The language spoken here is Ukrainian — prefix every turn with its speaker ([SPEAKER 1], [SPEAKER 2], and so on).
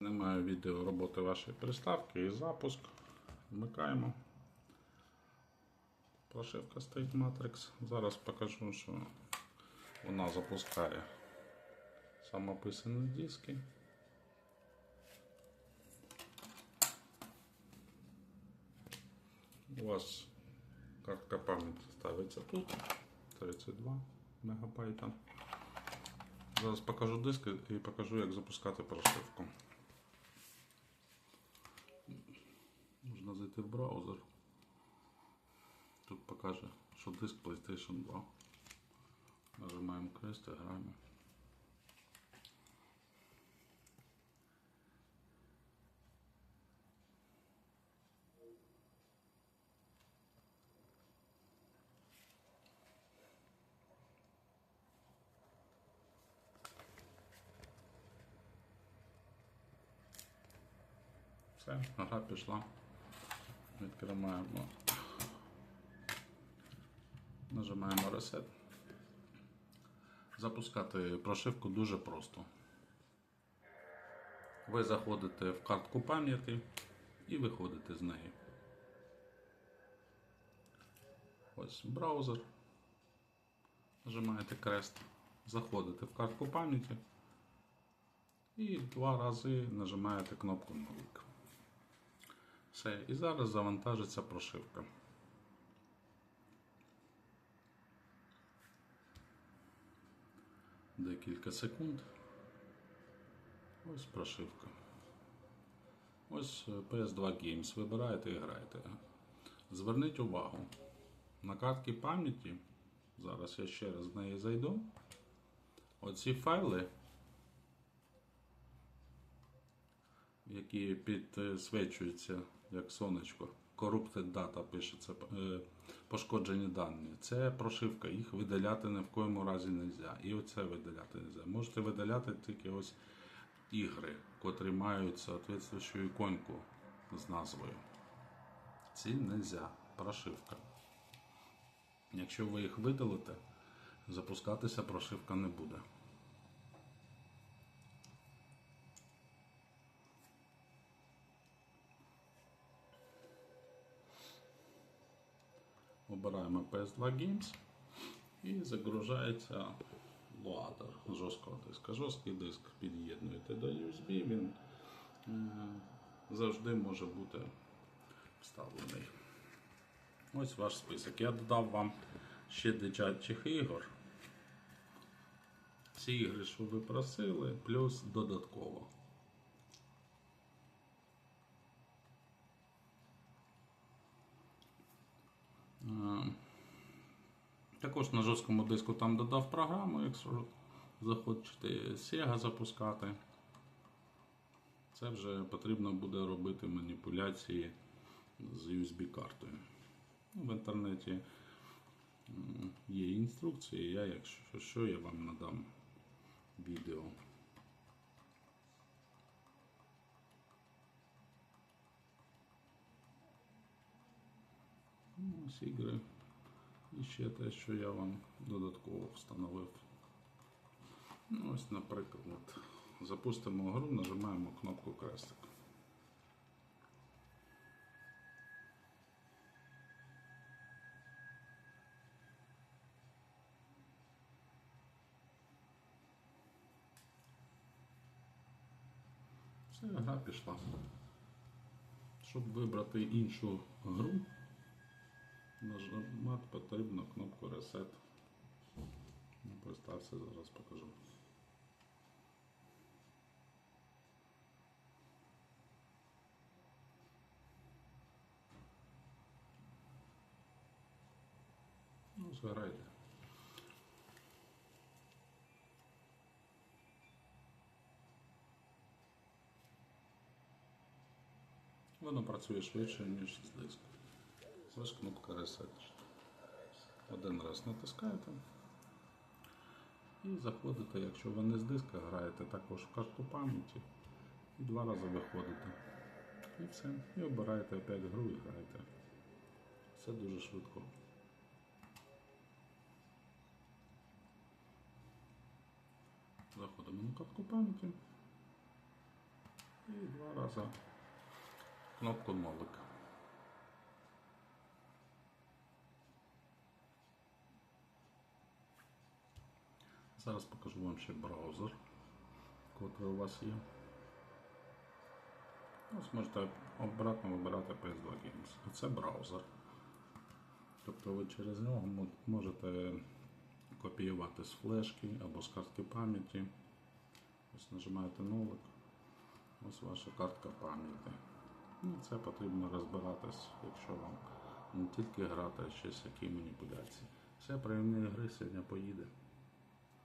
[SPEAKER 1] Знімаю відео роботи вашої приставки і запуск. Вмикаємо. Прошивка стоїть Matrix. Зараз покажу, що вона запускає самописані диски. У вас картка пам'яті ставиться тут 32 мегабайта. Зараз покажу диск і покажу, як запускати прошивку. Можна зайти в браузер. Тут покаже, що диск PlayStation 2. Нажимаємо крест і граємо. Все, гра пішла. Відкриваємо. Нажимаємо Reset. Запускати прошивку дуже просто. Ви заходите в картку пам'яті і виходите з неї. Ось браузер. Нажимаєте крест, заходите в картку пам'яті і два рази нажимаєте кнопку Новик. Все, і зараз завантажиться прошивка. Декілька секунд. Ось прошивка. Ось е, PS2 Games. Вибираєте і граєте. Зверніть увагу. На картці пам'яті, зараз я ще раз в неї зайду. Оці файли, які підсвечуються як сонечко. Corrupted data пишеться, е, пошкоджені дані. Це прошивка, їх видаляти ні в коєму разі не можна. І оце видаляти не можна. Можете видаляти тільки ось ігри, котрі мають соответствуючу іконку з назвою. Ці не можна. Прошивка. Якщо ви їх видалите, запускатися прошивка не буде. Обираємо PS2 Games і загружається лоадер жорсткого диска. Жорсткий диск під'єднуєте до USB, він е, завжди може бути вставлений. Ось ваш список. Я додав вам ще дитячих ігор. Ці ігри, що ви просили, плюс додатково. Також на жорсткому диску там додав програму, якщо захочете Sega запускати. Це вже потрібно буде робити маніпуляції з USB-картою. Ну, В інтернеті є інструкції, я, якщо що, я вам надам відео. Ось ігри. І ще те, що я вам додатково встановив. Ну, ось, наприклад, запустимо гру, нажимаємо кнопку крестик. Все, гра пішла. Щоб вибрати іншу гру, нажимати потрібно кнопку Reset. Ну, Пристався, зараз покажу. Ну, згорайте. Воно працює швидше, ніж з диску. Ось кнопка Reset. Один раз натискаєте і заходите, якщо ви не з диска граєте, також в карту пам'яті і два рази виходите. І все. І обираєте опять гру і граєте. Все дуже швидко. Заходимо на картку пам'яті І два рази кнопку нолик. Зараз покажу вам ще браузер, який у вас є. Ось можете обратно вибирати PS2 Games. Це браузер. Тобто ви через нього можете копіювати з флешки або з картки пам'яті. Ось нажимаєте нолик. Ось ваша картка пам'яті. Ну, це потрібно розбиратись, якщо вам не тільки грати, а ще з які маніпуляції. Все, прийомні гри сьогодні поїде.